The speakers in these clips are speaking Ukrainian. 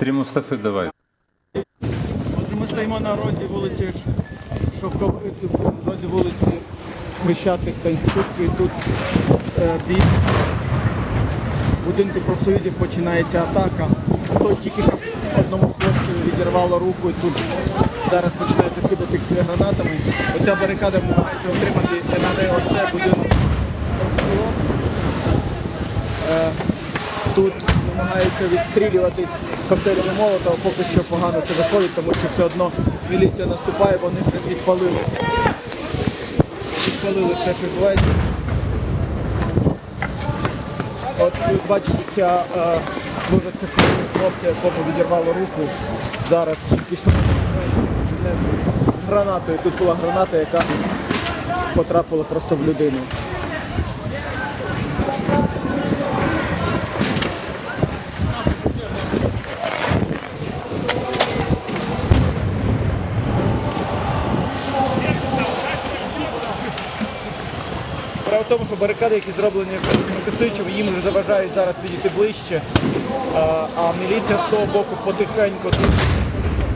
Стрім Мустафи давай. Отже, ми стоїмо на розі вулиці Шовков... розі вулиці Хрещатих Конституції. Тут е, біля будинку профсоюзів починається атака. Хтось тільки що одному хлопцю відірвало руку і тут зараз починається кидати гранатами. Оця барикада намагається отримати на оце будинок. Е, Тут намагаються відстрілюватись коктейлями Молотова, поки що погано це виходить, тому що все одно міліція наступає, вони вже підпалили. Підпалили все, що відбувається. От ви бачите, ця е, дуже це хлопця, якому відірвало руку. Зараз тільки що гранатою. Тут була граната, яка потрапила просто в людину. Справа в тому, що барикади, які зроблені протестуючими, їм вже заважають зараз підійти ближче, а, а міліція з того боку потихеньку тут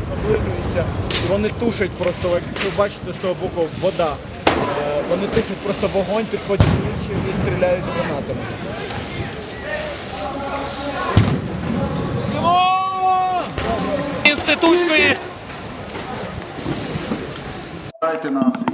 наближується. Вони тушать просто, як ви бачите, з того боку вода. Е, Вони тушать просто вогонь, підходять ближче і стріляють гранатами. інститутської Дайте нас.